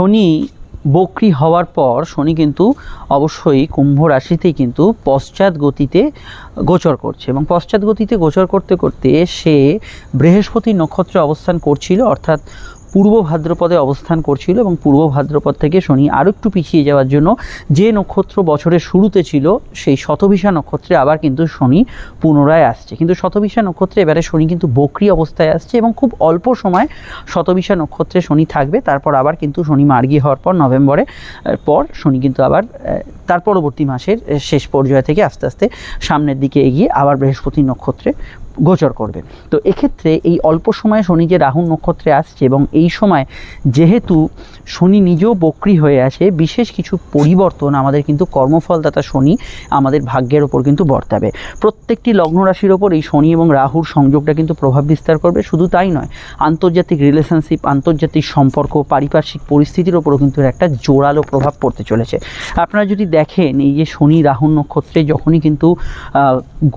শনি বক্রি হওয়ার পর শনি কিন্তু অবশ্যই কুম্ভ রাশিতেই কিন্তু পশ্চাৎ গতিতে গোচর করছে এবং পশ্চাৎ গতিতে গোচর করতে করতে সে বৃহস্পতি নক্ষত্রে অবস্থান করছিল, অর্থাৎ পূর্ব ভাদ্রপদে অবস্থান করছিল এবং পূর্ব ভাদ্রপদ থেকে শনি আরও একটু পিছিয়ে যাওয়ার জন্য যে নক্ষত্র বছরের শুরুতে ছিল, সেই শতভিষা নক্ষত্রে আবার কিন্তু শনি পুনরায় আসছে। কিন্তু শতভিষা নক্ষত্রে এবারে শনি কিন্তু বক্রি অবস্থায় আসছে এবং খুব অল্প সময় শতভিষা নক্ষত্রে শনি থাকবে। তারপর আবার কিন্তু শনি মার্গী হওয়ার পর নভেম্বরে পর শনি কিন্তু আবার তার পরবর্তী মাসের শেষ পর্যায় থেকে আস্তে আস্তে সামনের দিকে এগিয়ে আবার বৃহস্পতি নক্ষত্রে গোচর করবে। তো এক্ষেত্রে এই অল্প সময়ে শনি যে রাহু নক্ষত্রে আসছে এবং এই সময় যেহেতু শনি নিজেও বক্রি হয়ে আছে, বিশেষ কিছু পরিবর্তন আমাদের কিন্তু কর্মফলদাতা শনি আমাদের ভাগ্যের ওপর কিন্তু বর্তাবে। প্রত্যেকটি লগ্ন রাশির ওপর এই শনি এবং রাহুর সংযোগটা কিন্তু প্রভাব বিস্তার করবে, শুধু তাই নয়, আন্তর্জাতিক রিলেশনশিপ আন্তর্জাতিক সম্পর্ক, পারিপার্শ্বিক পরিস্থিতির ওপরও কিন্তু একটা জোরালো প্রভাব পড়তে চলেছে। আপনারা যদি দেখেন, এই যে শনি রাহু নক্ষত্রে যখনই কিন্তু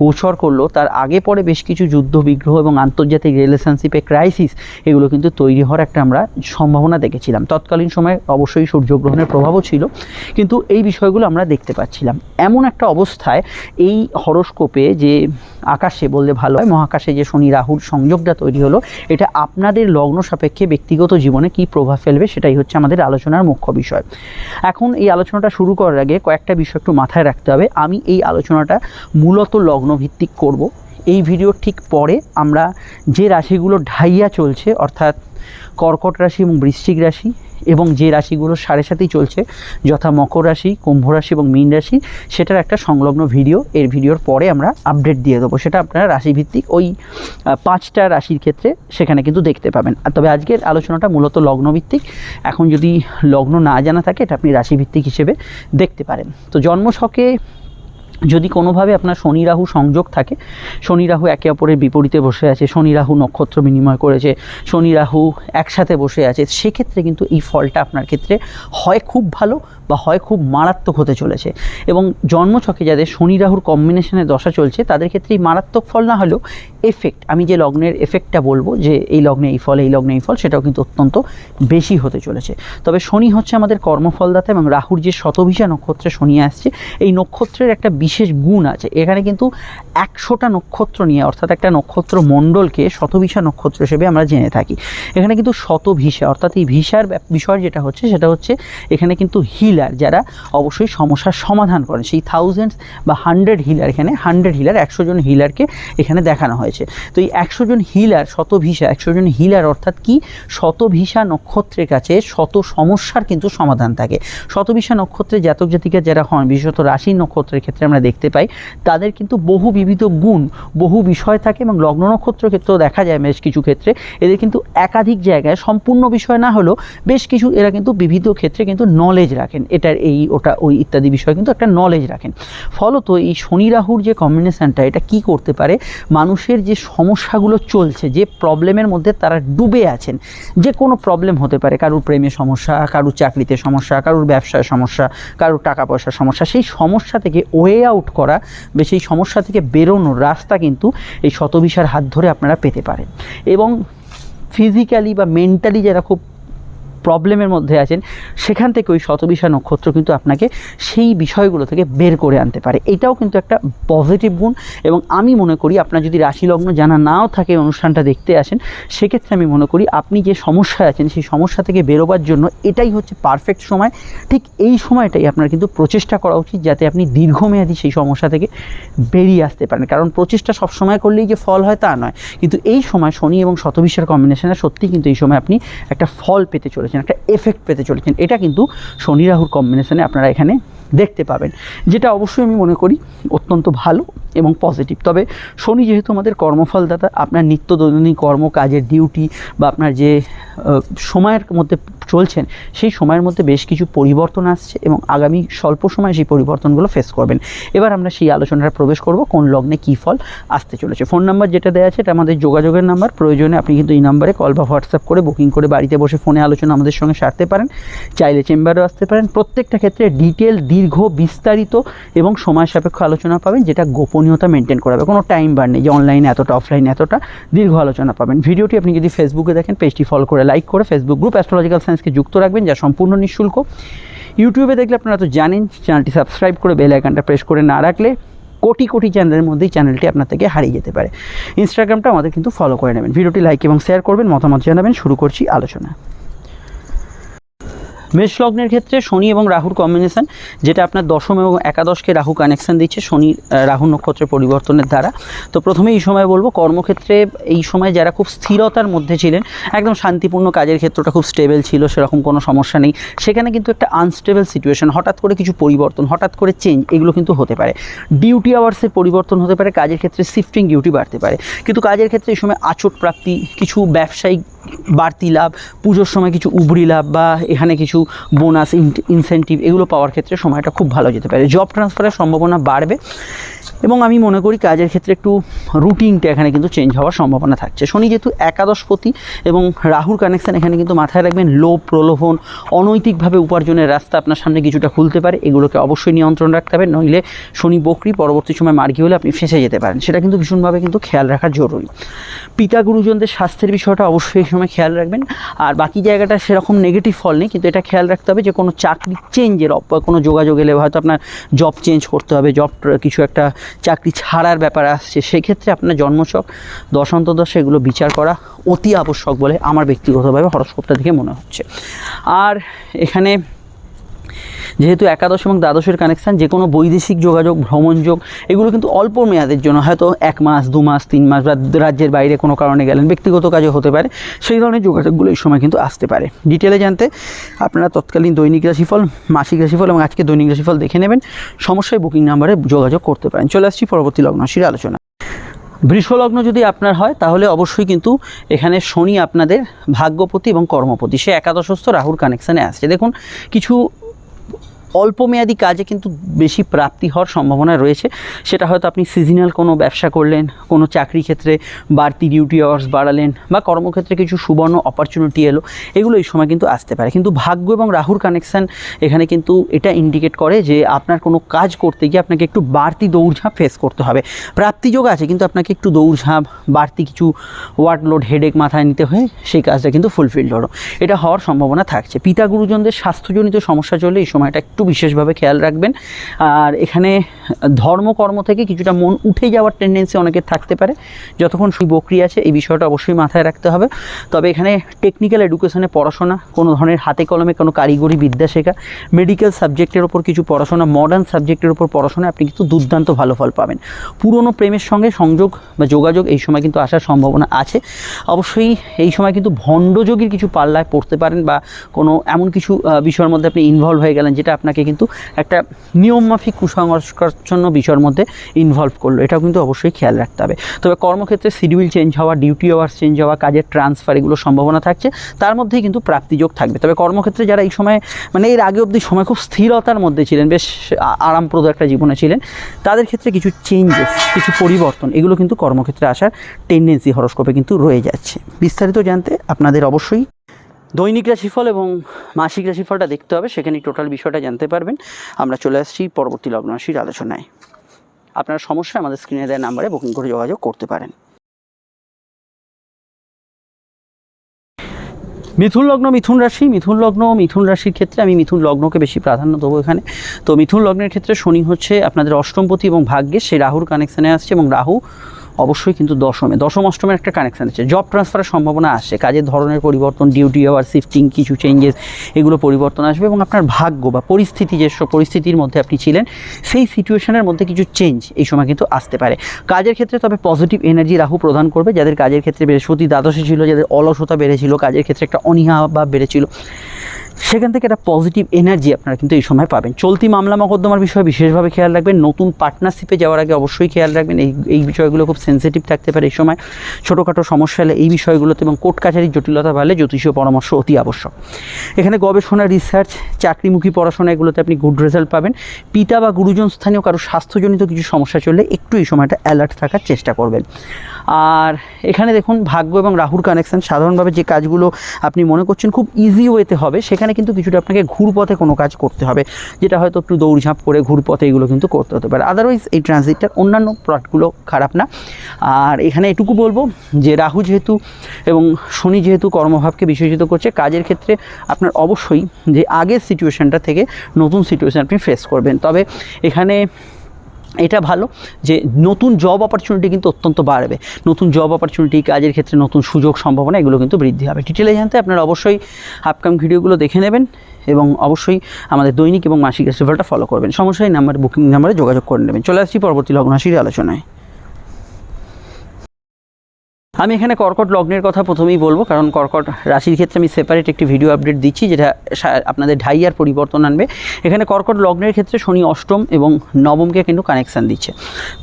গোচর করল, তার আগে পরে বেশ কিছু যুদ্ধ, বিগ্রহ এবং আন্তর্জাতিক রিলেশনশিপে ক্রাইসিস এগুলো কিন্তু তৈরি হওয়ার একটা আমরা সম্ভাবনা দেখেছিলাম। তৎকালীন সময়ে অবশ্যই সূর্যগ্রহণের প্রভাবও ছিল, কিন্তু এই বিষয়গুলো আমরা দেখতে পাচ্ছিলাম। এমন একটা অবস্থায় এই হরস্কোপে যে আকাশে বললে ভালো হয়, মহাকাশে যে শনি, রাহুর সংযোগটা তৈরি হলো, এটা আপনাদের লগ্ন সাপেক্ষে ব্যক্তিগত জীবনে কী প্রভাব ফেলবে সেটাই হচ্ছে আমাদের আলোচনার মুখ্য বিষয়। এখন এই আলোচনাটা শুরু করার আগে কয়েকটা বিষয় একটু মাথায় রাখতে হবে। আমি এই আলোচনাটা মূলত লগ্নভিত্তিক করব। এই ভিডিওর ঠিক পরে আমরা যে রাশিগুলো ঢাইয়া চলছে, অর্থাৎ কর্কট রাশি এবং বৃশ্চিক রাশি এবং যে রাশিগুলো সাড়ে সাথেই চলছে, যথা মকর রাশি, কুম্ভ রাশি এবং মীন রাশি, সেটার একটা সংলগ্ন ভিডিও এর ভিডিওর পরে আমরা আপডেট দিয়ে দেবো। সেটা আপনারা রাশিভিত্তিক ওই পাঁচটা রাশির ক্ষেত্রে সেখানে কিন্তু দেখতে পাবেন। তবে আজকের আলোচনাটা মূলত লগ্নভিত্তিক। এখন যদি লগ্ন না জানা থাকে, এটা আপনি রাশিভিত্তিক হিসেবে দেখতে পারেন। তো জন্মছকে যদি কোনোভাবে আপনার শনি রাহু সংযোগ থাকে, শনি রাহু একে অপরের বিপরীতে বসে আছে, শনি রাহু নক্ষত্র বিনিময় করেছে, শনি রাহু একসাথে বসে আছে, সেক্ষেত্রে কিন্তু এই ফলটা আপনার ক্ষেত্রে হয় খুব ভালো বা হয় খুব মারাত্মক হতে চলেছে। এবং জন্মছকে যাদের শনি রাহুর কম্বিনেশনে দশা চলছে, তাদের ক্ষেত্রে মারাত্মক ফল না হলেও এফেক্ট আমি যে লগ্নের এফেক্টটা বলব যে এই লগ্নে এই ফল, এই লগ্নে এই ফল, সেটাও কিন্তু অত্যন্ত বেশি হতে চলেছে। তবে শনি হচ্ছে আমাদের কর্মফলদাতা এবং রাহুর যে শতভিষা নক্ষত্রে শনি আসছে, এই নক্ষত্রের একটা বিশেষ গুণ আছে। এখানে কিন্তু একশোটা নক্ষত্র নিয়ে, অর্থাৎ একটা নক্ষত্র মণ্ডলকে শতভিষা নক্ষত্র হিসেবে আমরা জেনে থাকি। এখানে কিন্তু শতভিষা অর্থাৎ এই ভিসার বিষয় যেটা হচ্ছে, সেটা হচ্ছে এখানে কিন্তু হিলার যারা অবশ্যই সমস্যার সমাধান করেন। সেই থাউজেন্ডস বা হান্ড্রেড হিলার এখানে হান্ড্রেড হিলার একশো জন হিলারকে এখানে দেখানো হয়েছে। তো এই একশো জন হিলার শত ভিসা একশো জন হিলার অর্থাৎ কি? শত ভিসা নক্ষত্রের কাছে শত সমস্যার কিন্তু সমাধান থাকে। শতভিসা নক্ষত্রে জাতক জাতিকা যারা হন, বিশেষত রাশি নক্ষত্রের ক্ষেত্রে আমরা দেখতে পাই, তাদের কিন্তু বহু বিবিধ গুণ, বহু বিষয় থাকে এবং লগ্ন নক্ষত্র ক্ষেত্রেও দেখা যায় বেশ কিছু ক্ষেত্রে। এদের কিন্তু একাধিক জায়গায় সম্পূর্ণ বিষয় না হলেও বেশ কিছু এরা কিন্তু বিবিধ ক্ষেত্রে কিন্তু নলেজ রাখেন। এটার এই, ওটা, ওই ইত্যাদি বিষয় কিন্তু একটা নলেজ রাখেন। ফলত এই শনি রাহুর যে কম্বিনেশনটা এটা কি করতে পারে? মানুষের যে সমস্যাগুলো চলছে, যে প্রবলেমের মধ্যে তারা ডুবে আছেন, যে কোনো প্রবলেম হতে পারে। কারুর প্রেমে সমস্যা, কারুর চাকরিতে সমস্যা, কারুর ব্যবসায় সমস্যা, কারুর টাকা পয়সার সমস্যা, সেই সমস্যা থেকে ওয়ে আউট করা, বা, সেই সমস্যা থেকে বেরোনোর রাস্তা কিন্তু এই শতবিশার হাত ধরে আপনারা পেতে পারেন। এবং ফিজিক্যালি বা মেন্টালি যারা খুব প্রবলেমের মধ্যে আছেন, সেখান থেকে ওই শতবিশা নক্ষত্র কিন্তু আপনাকে সেই বিষয়গুলো থেকে বের করে আনতে পারে। এটাও কিন্তু একটা পজিটিভ গুণ এবং আমি মনে করি আপনার যদি রাশি লগ্ন জানা নাও থাকে অনুষ্ঠানটা দেখতে আসেন, সেক্ষেত্রে আমি মনে করি আপনি যে সমস্যায় আছেন, সেই সমস্যা থেকে বেরোবার জন্য এটাই হচ্ছে পারফেক্ট সময়। ঠিক এই সময়টাই আপনার কিন্তু প্রচেষ্টা করা উচিত যাতে আপনি দীর্ঘমেয়াদী সেই সমস্যা থেকে বেরিয়ে আসতে পারেন। কারণ প্রচেষ্টা সবসময় করলেই যে ফল হয় তা নয়। কিন্তু এই সময় শনি এবং শতবিশ্বের কম্বিনেশনে সত্যি কিন্তু এই সময় আপনি একটা ফল পেতে চলেছেন। একটা এফেক্ট পেতে চলেছেন। এটা কিন্তু শনি রাহুর কম্বিনেশনে আপনারা এখানে দেখতে পাবেন। যেটা অবশ্যই আমি মনে করি অত্যন্ত ভালো এবং পজিটিভ তবে শনি যেহেতু আমাদের কর্মফলদাতা, আপনার নিত্য দৈনন্দিন কর্ম কাজের ডিউটি বা আপনার যে সময়ের মধ্যে চলছেন, সেই সময়ের মধ্যে বেশ কিছু পরিবর্তন আসছে এবং আগামী স্বল্প সময়ে সেই পরিবর্তনগুলো ফেস করবেন। এবার আমরা সেই আলোচনাটা প্রবেশ করব, কোন লগ্নে কী ফল আসতে চলেছে। ফোন নাম্বার যেটা দেওয়া আছে, এটা আমাদের যোগাযোগের নাম্বার। প্রয়োজনে আপনি কিন্তু এই নাম্বারে কল বা হোয়াটসঅ্যাপ করে বুকিং করে বাড়িতে বসে ফোনে আলোচনা আমাদের সঙ্গে সারতে পারেন। চাইলে চেম্বারেও আসতে পারেন। প্রত্যেকটা ক্ষেত্রে ডিটেল দীর্ঘ, বিস্তারিত এবং সময় সাপেক্ষ আলোচনা পাবেন, যেটা গোপনীয়তা মেনটেন করা হবে কোনো টাইম বার নেই যে অনলাইনে এতটা অফলাইনে এতটা দীর্ঘ আলোচনা পাবেন। ভিডিওটি আপনি যদি ফেসবুকে দেখেন পেজটি ফলো করে লাইক করে ফেসবুক গ্রুপ অ্যাস্ট্রোলজিক্যাল সায়েন্সকে যুক্ত রাখবেন, যা সম্পূর্ণ নিঃশুল্ক। ইউটিউবে দেখলে আপনারা তো জানেন, চ্যানেলটি সাবস্ক্রাইব করে বেল আইকনটা প্রেস করে না রাখলে কোটি কোটি চ্যানেলের মধ্যেই চ্যানেলটি আপনার থেকে হারিয়ে যেতে পারে। ইনস্টাগ্রামটা আমাদের কিন্তু ফলো করে নেবেন। ভিডিওটি লাইক এবং শেয়ার করবেন, মতামত জানাবেন। শুরু করছি আলোচনা। মেষ লগ্নের ক্ষেত্রে শনি এবং রাহুর কম্বিনেশন যেটা আপনার দশম এবং একাদশকে রাহু কানেকশন দিচ্ছে, শনি রাহু নক্ষত্রের পরিবর্তনের দ্বারা। তো প্রথমে এই সময় বলব, কর্মক্ষেত্রে এই সময় যারা খুব স্থিরতার মধ্যে ছিলেন, একদম শান্তিপূর্ণ কাজের ক্ষেত্রটা খুব স্টেবল ছিল, সেরকম কোনো সমস্যা নেই। সেখানে কিন্তু একটা আনস্টেবল সিচুয়েশন হঠাৎ করে কিছু পরিবর্তন, হঠাৎ করে চেঞ্জ এগুলো কিন্তু হতে পারে। ডিউটি আওয়ার্সের পরিবর্তন হতে পারে, কাজের ক্ষেত্রে শিফটিং ডিউটি বাড়তে পারে। কিন্তু কাজের ক্ষেত্রে এই সময় আচট প্রাপ্তি কিছু ব্যবসায়িক বাড়তি লাভ, পুজোর সময় কিছু উবরি লাভ বা এখানে কিছু বোনাস ইনসেন্টিভ এগুলো পাওয়ার ক্ষেত্রে সময়টা খুব ভালো যেতে পারে। জব ট্রান্সফারের সম্ভাবনা বাড়বে এবং আমি মনে করি কাজের ক্ষেত্রে একটু রুটিনটা এখানে কিন্তু চেঞ্জ হওয়ার সম্ভাবনা থাকছে। শনি যেহেতু একাদশপতি এবং রাহুর কানেকশন এখানে কিন্তু মাথায় রাখবেন। লোভ, প্রলোভন, অনৈতিকভাবে উপার্জনের রাস্তা আপনার সামনে কিছুটা খুলতে পারে। এগুলোকে অবশ্যই নিয়ন্ত্রণ রাখতে হবে। নইলে শনি বকরি, পরবর্তী সময় মার্গি হলে আপনি ফেঁসে যেতে পারেন। সেটা কিন্তু ভীষণভাবে কিন্তু খেয়াল রাখা জরুরি। পিতা গুরুজনদের স্বাস্থ্যের বিষয়টা অবশ্যই এই সময় খেয়াল রাখবেন। আর বাকি জায়গাটা সেরকম নেগেটিভ ফল নেই, কিন্তু এটা খেয়াল রাখতে হবে যে কোনো চাকরি চেঞ্জের কোনো যোগাযোগ এলে হয়তো আপনার জব চেঞ্জ করতে হবে জব কিছু একটা চাকরি ছাড়ার ব্যাপার আসছে। সেক্ষেত্রে আপনার জন্মছক, দশান্তদশ, এগুলো বিচার করা অতি আবশ্যক বলে আমার ব্যক্তিগতভাবে হরস্কোপটা দেখে মনে হচ্ছে। আর এখানে যেহেতু একাদশ এবং দ্বাদশের কানেকশান যে কোনো বৈদেশিক যোগাযোগ ভ্রমণযোগ এগুলো কিন্তু অল্প মেয়াদের জন্য, হয়তো এক মাস, দু মাস, তিন মাস বা রাজ্যের বাইরে কোনো কারণে গেলেন, ব্যক্তিগত কাজে হতে পারে, সেই ধরনের যোগাযোগগুলো এই সময় কিন্তু আসতে পারে। ডিটেলে জানতে আপনারা তৎকালীন দৈনিক রাশিফল, মাসিক রাশিফল এবং আজকে দৈনিক রাশিফল দেখে নেবেন। সমস্যায় বুকিং নাম্বারে যোগাযোগ করতে পারেন। চলে আসছি পরবর্তী লগ্নশীর আলোচনা। বৃষলগ্ন যদি আপনার হয়, তাহলে অবশ্যই কিন্তু এখানে শনি আপনাদের ভাগ্যপতি এবং কর্মপতি। সে একাদশস্থ রাহুর কানেকশানে আসছে। দেখুন, কিছু অল্প মেয়াদি কাজে কিন্তু বেশি প্রাপ্তি হওয়ার সম্ভাবনা রয়েছে। সেটা হয়তো আপনি সিজনাল কোনো ব্যবসা করলেন, কোনো চাকরি ক্ষেত্রে বাড়তি ডিউটি আওয়ার্স বাড়ালেন বা কর্মক্ষেত্রে কিছু সুবর্ণ অপরচুনিটি এলো, এগুলো এই সময় কিন্তু আসতে পারে। কিন্তু ভাগ্য এবং রাহুর কানেকশান এখানে কিন্তু এটা ইন্ডিকেট করে যে আপনার কোনো কাজ করতে গিয়ে আপনাকে একটু বাড়তি দৌড়ঝাঁপ ফেস করতে হবে। প্রাপ্তিযোগ আছে, কিন্তু আপনাকে একটু দৌড়ঝাঁপ, বাড়তি কিছু ওয়ার্কলোড হেডেক মাথায় নিতে হয়ে সেই কাজটা কিন্তু ফুলফিল হলো। এটা হওয়ার সম্ভাবনা থাকছে। পিতা গুরুজনদের স্বাস্থ্যজনিত সমস্যা চলে এই সময়টা একটু বিশেষভাবে খেয়াল রাখবেন। আর এখানে ধর্মকর্ম থেকে কিছুটা মন উঠে যাওয়ার টেন্ডেন্সি অনেকের থাকতে পারে। যতক্ষণ সুই বকরি আছে, এই বিষয়টা অবশ্যই মাথায় রাখতে হবে। তবে এখানে টেকনিক্যাল এডুকেশনে পড়াশোনা, কোনো ধরনের হাতে কলমে কোনো কারিগরি বিদ্যা শেখা মেডিকেল সাবজেক্টের ওপর কিছু পড়াশোনা মডার্ন সাবজেক্টের ওপর পড়াশোনা আপনি কিন্তু দুর্দান্ত ভালো ফল পাবেন। পুরনো প্রেমের সঙ্গে সংযোগ বা যোগাযোগ এই সময় কিন্তু আসার সম্ভাবনা আছে। অবশ্যই এই সময় কিন্তু ভণ্ডযোগীর কিছু পাল্লায় পড়তে পারেন বা কোনো এমন কিছু বিষয়ের মধ্যে আপনি ইনভলভ হয়ে গেলেন যেটা আপনাকে কিন্তু একটা নিয়মমাফিক কুসংস্কারচ্ছন্ন বিষয়ের মধ্যে ইনভলভ করল। এটাও কিন্তু অবশ্যই খেয়াল রাখতে হবে। তবে কর্মক্ষেত্রে শিডিউল চেঞ্জ হওয়া ডিউটি আওয়ার্স চেঞ্জ হওয়া, কাজের ট্রান্সফার এগুলো সম্ভাবনা থাকছে। তার মধ্যেই কিন্তু প্রাপ্তিযোগ থাকবে। তবে কর্মক্ষেত্রে যারা এই সময় মানে এর আগে অবধি সময় খুব স্থিরতার মধ্যে ছিলেন, বেশ আরামপ্রদ একটা জীবনে ছিলেন, তাদের ক্ষেত্রে কিছু চেঞ্জেস কিছু পরিবর্তন, এগুলো কিন্তু কর্মক্ষেত্রে আসার টেন্ডেন্সি হরস্কোপে কিন্তু রয়ে যাচ্ছে। বিস্তারিত জানতে আপনাদের অবশ্যই দৈনিক রাশিফল এবং মাসিক রাশিফলটা দেখতে হবে, সেখানে টোটাল বিষয়টা জানতে পারবেন। আমরা চলে আসছি পরবর্তী লগ্ন রাশির আলোচনায়। আপনার সমস্যা আমাদের স্ক্রিনে দেওয়া নাম্বারে বুকিং করে যোগাযোগ করতে পারেন। মিথুন লগ্ন, মিথুন রাশি। মিথুন লগ্ন, মিথুন রাশির ক্ষেত্রে আমি মিথুন লগ্নকে বেশি প্রাধান্য দেবো এখানে। তো মিথুন লগ্নের ক্ষেত্রে শনি হচ্ছে আপনাদের অষ্টমপতি এবং ভাগ্যে সেই রাহুর কানেকশানে আসছে এবং রাহু অবশ্যই কিন্তু দশমে, দশম অষ্টমের একটা কানেকশান আছে। জব ট্রান্সফারের সম্ভাবনা আসছে, কাজের ধরনের পরিবর্তন ডিউটি আওয়ার শিফটিং কিছু চেঞ্জেস এগুলো পরিবর্তন আসবে এবং আপনার ভাগ্য বা পরিস্থিতি, যে পরিস্থিতির মধ্যে আপনি ছিলেন, সেই সিচুয়েশনের মধ্যে কিছু চেঞ্জ এই সময় কিন্তু আসতে পারে। কাজের ক্ষেত্রে তবে পজিটিভ এনার্জি রাহু প্রদান করবে, যাদের কাজের ক্ষেত্রে বৃহস্পতি দ্বাদশে ছিল, যাদের অলসতা বেড়েছিল, কাজের ক্ষেত্রে একটা অনীহা ভাব বেড়েছিল। সেখান থেকে একটা পজিটিভ এনার্জি আপনারা কিন্তু এই সময় পাবেন। চলতি মামলা মকদ্দমার বিষয়ে বিশেষভাবে খেয়াল রাখবেন। নতুন পার্টনারশিপে যাওয়ার আগে অবশ্যই খেয়াল রাখবেন। এই এই বিষয়গুলো খুব সেন্সিটিভ থাকতে পারে এই সময়। ছোটোখাটো সমস্যা হলে এই বিষয়গুলোতে এবং কোর্ট কাছারির জটিলতা বাড়লে জ্যোতিষীয় পরামর্শ অতি আবশ্যক। এখানে গবেষণা রিসার্চ চাকরিমুখী পড়াশোনা এগুলোতে আপনি গুড রেজাল্ট পাবেন। পিতা বা গুরুজন স্থানীয় কারও স্বাস্থ্যজনিত কিছু সমস্যা চললে একটু এই সময়টা অ্যালার্ট থাকার চেষ্টা করবেন। আর এখানে দেখুন ভাগ্য এবং রাহুর কানেকশন সাধারণভাবে যে কাজগুলো আপনি মনে করছেন খুব ইজি ওয়েতে হবে, সেখানে কিন্তু কিছুটা আপনাকে ঘুরপথে কোনো কাজ করতে হবে, যেটা হয়তো একটু দৌড়ঝাঁপ করে ঘুরপথে এগুলো কিন্তু করতে হতে পারে। আদারওয়াইজ এই ট্রানজিটটার অন্যান্য প্লটগুলো খারাপ না। আর এখানে এটুকু বলব যে রাহু যেহেতু এবং শনি যেহেতু কর্মভাবকে বিশেষিত করছে, কাজের ক্ষেত্রে আপনার অবশ্যই যে আগের সিচুয়েশনটা থেকে নতুন সিচুয়েশন আপনি ফেস করবেন। তবে এখানে এটা ভালো যে নতুন জব অপরচুনিটি কিন্তু অত্যন্ত বাড়বে। নতুন জব অপরচুনিটি কাজের ক্ষেত্রে নতুন সুযোগ, সম্ভাবনা এগুলো কিন্তু বৃদ্ধি হবে ডিটেলে জানতে আপনারা অবশ্যই আপকাম ভিডিওগুলো দেখে নেবেন এবং অবশ্যই আমাদের দৈনিক এবং মাসিক রেসিভেলটা ফলো করবেন। সমস্যায় নাম্বার বুকিং নাম্বারে যোগাযোগ করে নেবেন। চলে আসছি পরবর্তী লগ্নাশির আলোচনায়। আমি এখানে কর্কট লগ্নের কথা প্রথমেই বলব, কারণ কর্কট রাশির ক্ষেত্রে আমি সেপারেট একটি ভিডিও আপডেট দিচ্ছি, যেটা আপনাদের ঢাইয়ার পরিবর্তন আনবে। এখানে কর্কট লগ্নের ক্ষেত্রে শনি অষ্টম এবং নবমকে কিন্তু কানেকশান দিচ্ছে।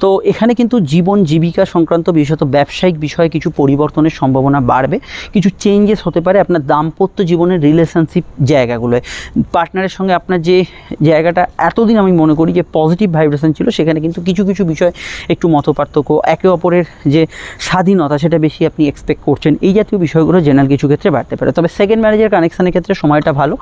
তো এখানে কিন্তু জীবন জীবিকা সংক্রান্ত বিশেষত ব্যবসায়িক বিষয়ে কিছু পরিবর্তনের সম্ভাবনা বাড়বে। কিছু চেঞ্জেস হতে পারে আপনার দাম্পত্য জীবনের রিলেশনশিপ জায়গাগুলোয়। পার্টনারের সঙ্গে আপনার যে জায়গাটা এতদিন আমি মনে করি যে পজিটিভ ভাইব্রেশন ছিল, সেখানে কিন্তু কিছু কিছু বিষয় একটু মতপার্থক্য, একে অপরের যে স্বাধীনতা, সেটা বেশি আপনি এক্সপেক্ট করছেন। এই জাতীয় বিষয়গুলো জেনারেল কিছু ক্ষেত্রে বাড়তে পারে। তবে সেকেন্ড ম্যারেজের কানেকশানের ক্ষেত্রে সময়টা ভালো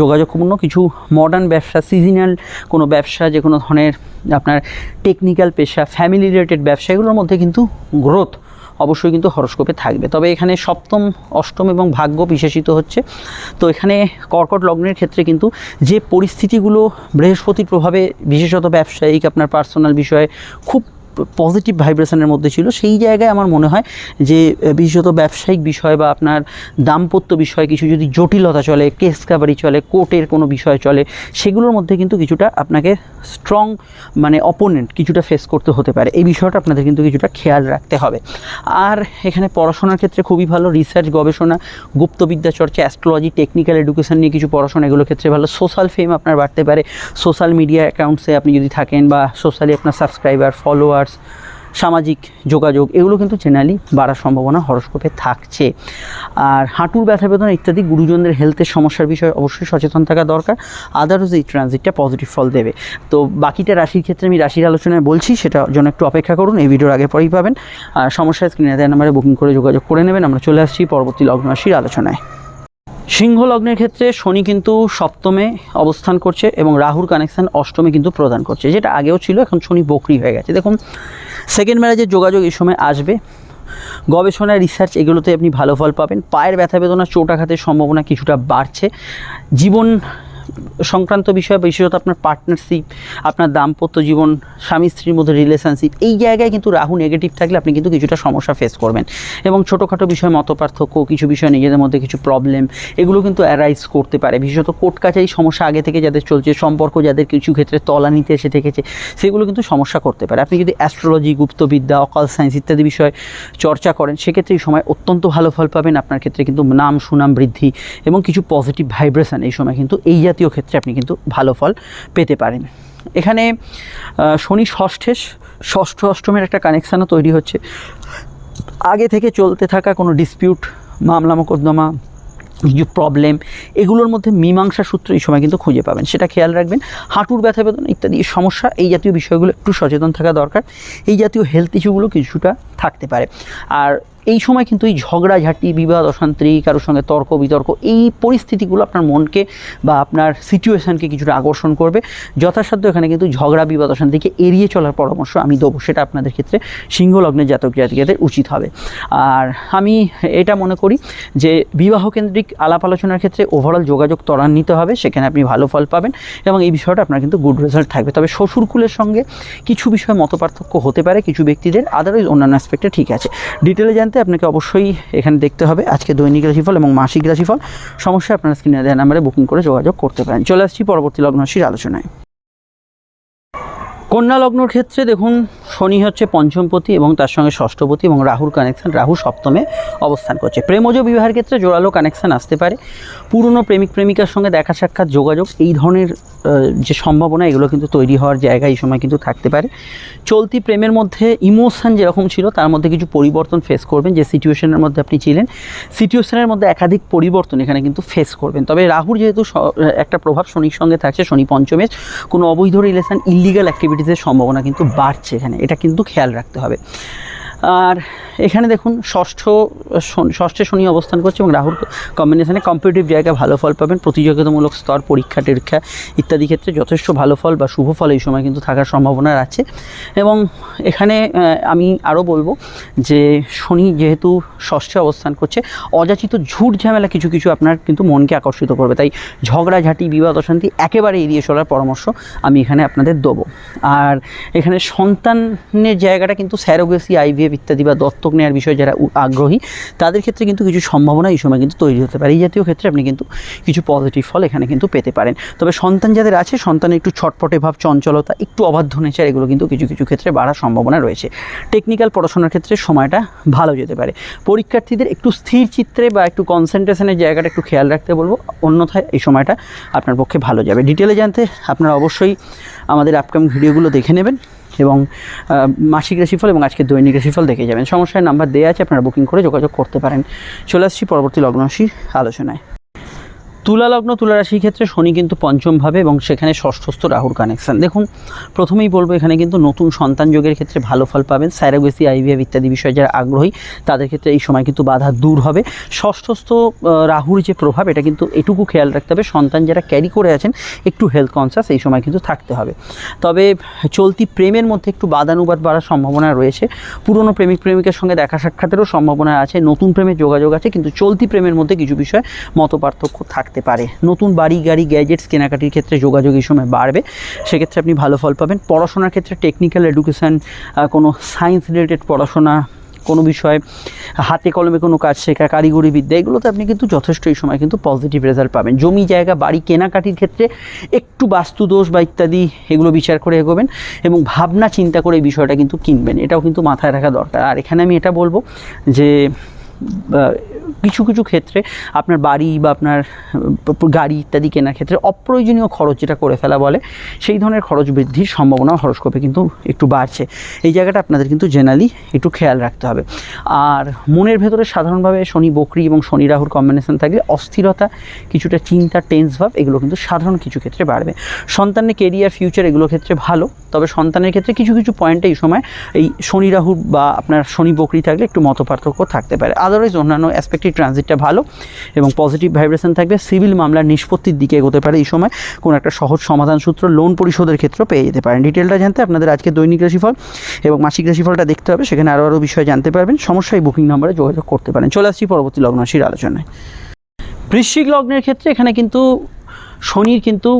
যোগাযোগপূর্ণ কিছু মডার্ন ব্যবসা সিজনাল কোনো ব্যবসা, যে কোনো ধরনের আপনার টেকনিক্যাল পেশা ফ্যামিলি রিলেটেড ব্যবসা, এগুলোর মধ্যে কিন্তু গ্রোথ অবশ্যই কিন্তু হরস্কোপে থাকবে। তবে এখানে সপ্তম, অষ্টম এবং ভাগ্য বিশেষিত হচ্ছে। তো এখানে কর্কট লগ্নের ক্ষেত্রে কিন্তু যে পরিস্থিতিগুলো বৃহস্পতির প্রভাবে, বিশেষত ব্যবসায়িক, আপনার পার্সোনাল বিষয়ে খুব পজিটিভ ভাইব্রেশনের মধ্যে ছিল, সেই জায়গায় আমার মনে হয় যে বিশেষত ব্যবসায়িক বিষয় বা আপনার দাম্পত্য বিষয় কিছু যদি জটিলতা চলে কেস কাবারি চলে কোর্টের কোনো বিষয় চলে, সেগুলোর মধ্যে কিন্তু কিছুটা আপনাকে স্ট্রং মানে অপোনেন্ট কিছুটা ফেস করতে হতে পারে। এই বিষয়টা আপনাদের কিন্তু কিছুটা খেয়াল রাখতে হবে। আর এখানে পড়াশোনার ক্ষেত্রে খুবই ভালো রিসার্চ গবেষণা, গুপ্তবিদ্যা চর্চা অ্যাস্ট্রোলজি টেকনিক্যাল এডুকেশন নিয়ে কিছু পড়াশোনা, এগুলোর ক্ষেত্রে ভালো। সোশ্যাল ফেম আপনার বাড়তে পারে। সোশ্যাল মিডিয়া অ্যাকাউন্টসে আপনি যদি থাকেন বা সোশ্যালি আপনার সাবস্ক্রাইবার ফলোয়ার্স সামাজিক যোগাযোগ, এগুলো কিন্তু জেনারেলি বাড়ার সম্ভাবনা হরস্কোপে থাকছে। আর হাঁটুর ব্যথা বেদনা ইত্যাদি গুরুজনদের হেলথের সমস্যার বিষয়ে অবশ্যই সচেতন থাকা দরকার। আদারস এই ট্রানজিটটা পজিটিভ ফল দেবে। তো বাকিটা রাশির ক্ষেত্রে আমি রাশির আলোচনায় বলছি, সেটা জন্য একটু অপেক্ষা করুন, এই ভিডিওর আগে পরেই পাবেন। আর সমস্যা স্ক্রিনে দেওয়া নাম্বারে বুকিং করে যোগাযোগ করে নেবেন। আমরা চলে আসছি পরবর্তী লগ্ন রাশির আলোচনায়। সিংহ লগ্নের ক্ষেত্রে শনি কিন্তু সপ্তমে অবস্থান করছে এবং রাহুর কানেকশন অষ্টমে কিন্তু প্রদান করছে, যেটা আগেও ছিল, এখন শনি বকরি হয়ে গেছে। দেখুন সেকেন্ড ম্যারেজের যোগাযোগ এই সময় আসবে। গবেষণা রিসার্চ এগুলোতে আপনি ভালো ফল পাবেন। পায়ের ব্যথা বেদনা, চোট আঘাতের সম্ভাবনা কিছুটা বাড়ছে। জীবন সংক্রান্ত বিষয়ে বিশেষত আপনার পার্টনারশিপ আপনার দাম্পত্য জীবন, স্বামী স্ত্রীর মধ্যে রিলেশনশিপ এই জায়গায় কিন্তু রাহু নেগেটিভ থাকলে আপনি কিন্তু কিছুটা সমস্যা ফেস করবেন। এবং ছোটোখাটো বিষয়, মতপার্থক্য, কিছু বিষয় নিজেদের মধ্যে কিছু প্রবলেম এগুলো কিন্তু অ্যারাইজ করতে পারে। বিশেষত কোর্ট কাছারি সমস্যা আগে থেকে যাদের চলছে, সম্পর্ক যাদের কিছু ক্ষেত্রে তলানিতে এসে থেকেছে, সেগুলো কিন্তু সমস্যা করতে পারে। আপনি যদি অ্যাস্ট্রোলজি গুপ্তবিদ্যা অকাল সায়েন্স ইত্যাদি বিষয়ে চর্চা করেন, সেক্ষেত্রে এই সময় অত্যন্ত ভালো ফল পাবেন। আপনার ক্ষেত্রে কিন্তু নাম, সুনাম বৃদ্ধি এবং কিছু পজিটিভ ভাইব্রেশন এই সময় কিন্তু এই জাতীয় ক্ষেত্রে আপনি কিন্তু ভালো ফল পেতে পারেন। এখানে শনি ষষ্ঠে ষষ্ঠ অষ্টমের একটা কানেকশানও তৈরি হচ্ছে। আগে থেকে চলতে থাকা কোনো ডিসপিউট মামলা মোকদ্দমা, কিছু প্রবলেম এগুলোর মধ্যে মীমাংসা সূত্র এই সময় কিন্তু খুঁজে পাবেন। সেটা খেয়াল রাখবেন। হাঁটুর ব্যথা বেদনা ইত্যাদি সমস্যা, এই জাতীয় বিষয়গুলো একটু সচেতন থাকা দরকার। এই জাতীয় হেলথ ইস্যুগুলো কিছুটা থাকতে পারে। আর এই সময় কিন্তু এই ঝগড়াঝাটি, বিবাদ, অশান্তি, কারোর সঙ্গে তর্ক, বিতর্ক, এই পরিস্থিতিগুলো আপনার মনকে বা আপনার সিচুয়েশানকে কিছুটা আকর্ষণ করবে। যথাসাধ্য এখানে কিন্তু ঝগড়া, বিবাদ, অশান্তিকে এড়িয়ে চলার পরামর্শ আমি দেবো। সেটা আপনাদের ক্ষেত্রে সিংহ লগ্নের জাতক জাতিকাদের উচিত হবে। আর আমি এটা মনে করি যে বিবাহ কেন্দ্রিক আলাপ আলোচনার ক্ষেত্রে ওভারঅল যোগাযোগ ত্বরান্বিত হবে। সেখানে আপনি ভালো ফল পাবেন এবং এই বিষয়টা আপনার কিন্তু গুড রেজাল্ট থাকবে। তবে শ্বশুরকুলের সঙ্গে কিছু বিষয়ে মতপার্থক্য হতে পারে কিছু ব্যক্তিদের। আদারওয়াইজ অন্যান্য অ্যাসপেক্টে ঠিক আছে। ডিটেলে জানতে আপনাকে অবশ্যই এখানে দেখতে হবে আজকে দৈনিক রাশিফল এবং মাসিক রাশিফল। সমস্যা আপনারা স্ক্রিনে দেওয়া নাম্বারে বুকিং করে যোগাযোগ করতে পারেন। চলে আসছি পরবর্তী লগ্নশীর আলোচনায়। কন্যা লগ্নর ক্ষেত্রে দেখুন, শনি হচ্ছে পঞ্চমপতি এবং তার সঙ্গে ষষ্ঠপতি এবং রাহুর কানেকশন রাহু সপ্তমে অবস্থান করছে। প্রেমজ বিবাহের ক্ষেত্রে জোরালো কানেকশন আসতে পারে। পুরনো প্রেমিক, প্রেমিকার সঙ্গে দেখা সাক্ষাৎ, যোগাযোগ, এই ধরনের যে সম্ভাবনা, এগুলো কিন্তু তৈরি হওয়ার জায়গা এই সময় কিন্তু থাকতে পারে। চলতি প্রেমের মধ্যে ইমোশন যেরকম ছিল, তার মধ্যে কিছু পরিবর্তন ফেস করবেন। যে সিচুয়েশনের মধ্যে আপনি ছিলেন সিচুয়েশনের মধ্যে একাধিক পরিবর্তন এখানে কিন্তু ফেস করবেন। তবে রাহুর যেহেতু একটা প্রভাব শনির সঙ্গে থাকছে, শনি পঞ্চমের কোনো অবৈধ রিলেশন ইলিগাল অ্যাক্টিভিটিসের সম্ভাবনা কিন্তু বাড়ছে এখানে এটা কিন্তু খেয়াল রাখতে হবে। আর এখানে দেখুন ষষ্ঠ ষষ্ঠে শনি অবস্থান করছে এবং রাহুর কম্বিনেশনে কম্পিটিটিভ জায়গায় ভালো ফল পাবেন, প্রতিযোগিতামূলক স্তর, পরীক্ষা, টেরীক্ষা ইত্যাদি ক্ষেত্রে যথেষ্ট ভালো ফল বা শুভ ফল এই সময় কিন্তু থাকার সম্ভাবনা আছে। এবং এখানে আমি আরও বলব যে শনি যেহেতু ষষ্ঠে অবস্থান করছে, অযাচিত ঝুট ঝামেলা কিছু কিছু আপনার কিন্তু মনকে আকর্ষিত করবে। তাই ঝগড়াঝাঁটি বিবাদ, অশান্তি একেবারে এড়িয়ে চলার পরামর্শ আমি এখানে আপনাদের দেবো। আর এখানে সন্তানের জায়গাটা কিন্তু স্যারোগেসি আইভিএফ ইত্যাদি বা দত্তক নেওয়ার বিষয়ে যারা আগ্রহী, তাদের ক্ষেত্রে কিন্তু কিছু সম্ভাবনা এই সময় কিন্তু তৈরি হতে পারে। এই জাতীয় ক্ষেত্রে আপনি কিন্তু কিছু পজিটিভ ফল এখানে কিন্তু পেতে পারেন। তবে সন্তান যাদের আছে, সন্তানের একটু ছটপটে ভাব, চঞ্চলতা, একটু অবাধ্য নেচার, এগুলো কিন্তু কিছু কিছু ক্ষেত্রে বাড়ার সম্ভাবনা রয়েছে। টেকনিক্যাল পড়াশোনার ক্ষেত্রে সময়টা ভালো যেতে পারে। পরীক্ষার্থীদের একটু স্থির চিত্রে বা একটু কনসেন্ট্রেশনের জায়গাটা একটু খেয়াল রাখতে বলব। অন্যথায় এই সময়টা আপনার পক্ষে ভালো যাবে। ডিটেলে জানতে আপনারা অবশ্যই আমাদের আপকামিং ভিডিওগুলো দেখে নেবেন। এবং মাসিক রাশিফল এবং আজকে দৈনিক রাশিফল দেখে যাবেন। সমস্যার নাম্বার দেওয়া আছে, আপনারা বুকিং করে যোগাযোগ করতে পারেন। চলে আসছি পরবর্তী লগ্নরাশির আলোচনায়। তুলা লগ্ন, তুলা রাশির ক্ষেত্রে শনি কিন্তু পঞ্চমভাবে এবং সেখানে ষষ্ঠস্থ রাহুর কানেকশন দেখুন, প্রথমেই বলব, এখানে কিন্তু নতুন সন্তান যোগের ক্ষেত্রে ভালো ফল পাবেন। স্যারোগেসি আইভিএফ ইত্যাদি বিষয়ে যারা আগ্রহী, তাদের ক্ষেত্রে এই সময় কিন্তু বাধা দূর হবে। ষষ্ঠস্থ রাহুর যে প্রভাব, এটা কিন্তু এটুকু খেয়াল রাখতে হবে। সন্তান যারা ক্যারি করে আছেন, একটু হেলথ কনসাস এই সময় কিন্তু থাকতে হবে। তবে চলতি প্রেমের মধ্যে একটু বাদানুবাদ বাড়ার সম্ভাবনা রয়েছে। পুরনো প্রেমিক, প্রেমিকের সঙ্গে দেখা সাক্ষাতেরও সম্ভাবনা আছে। নতুন প্রেমের যোগাযোগ আছে, কিন্তু চলতি প্রেমের মধ্যে কিছু বিষয় মত পার্থক্য থাকতে পারে। নতুন বাড়ি, গাড়ি গ্যাজেটস কেনাকাটির ক্ষেত্রে যোগাযোগ এই সময় বাড়বে। সেক্ষেত্রে আপনি ভালো ফল পাবেন। পড়াশোনার ক্ষেত্রে টেকনিক্যাল এডুকেশান কোনো সায়েন্স রিলেটেড পড়াশোনা, কোনো বিষয়ে হাতে কলমে কোনো কাজ শেখা, কারিগরি বিদ্যা, এগুলোতে আপনি কিন্তু যথেষ্ট এই সময় কিন্তু পজিটিভ রেজাল্ট পাবেন। জমি জায়গা, বাড়ি কেনাকাটির ক্ষেত্রে একটু বাস্তুদোষ বা ইত্যাদি, এগুলো বিচার করে এগোবেন এবং ভাবনা চিন্তা করে এই বিষয়টা কিন্তু কিনবেন। এটাও কিন্তু মাথায় রাখা দরকার। আর এখানে আমি এটা বলব যে কিছু কিছু ক্ষেত্রে আপনার বাড়ি বা আপনার গাড়ি ইত্যাদি কেনার ক্ষেত্রে অপ্রয়োজনীয় খরচ যেটা করে ফেলা বলে, সেই ধরনের খরচ বৃদ্ধির সম্ভাবনা হরস্কোপে কিন্তু একটু বাড়ছে। এই জায়গাটা আপনাদের কিন্তু জেনারেলি একটু খেয়াল রাখতে হবে। আর মনের ভেতরে সাধারণভাবে শনি, বকরি এবং শনি রাহুর কম্বিনেশন থাকলে অস্থিরতা, কিছুটা চিন্তা টেন্স ভাব, এগুলো কিন্তু সাধারণ কিছু ক্ষেত্রে বাড়বে। সন্তানের কেরিয়ার ফিউচার এগুলো ক্ষেত্রে ভালো, তবে সন্তানের ক্ষেত্রে কিছু কিছু পয়েন্টে এই সময় এই শনি রাহু বা আপনার শনি, বকরি থাকলে একটু মতপার্থক্য থাকতে পারে। আদারওয়াইজ অন্যান্য অ্যাসপেক্টিভ ট্রানজিটটা ভালো এবং পজিটিভ ভাইব্রেশন থাকবে। সিভিল মামলার নিষ্পত্তির দিকে এগোতে পারে এই সময়। কোনো একটা সহজ সমাধান সূত্র লোন পরিশোধের ক্ষেত্রেও পেয়ে যেতে পারেন। ডিটেলটা জানতে আপনাদের আজকে দৈনিক রাশিফল এবং মাসিক রাশিফলটা দেখতে হবে। সেখানে আরও আরও বিষয় জানতে পারবেন। সমস্যায় বুকিং নম্বরে যোগাযোগ করতে পারেন। চলে আসছি পরবর্তী লগ্নরাশির আলোচনায়। বৃশ্চিক লগ্নের ক্ষেত্রে এখানে কিন্তু শনির কিন্তু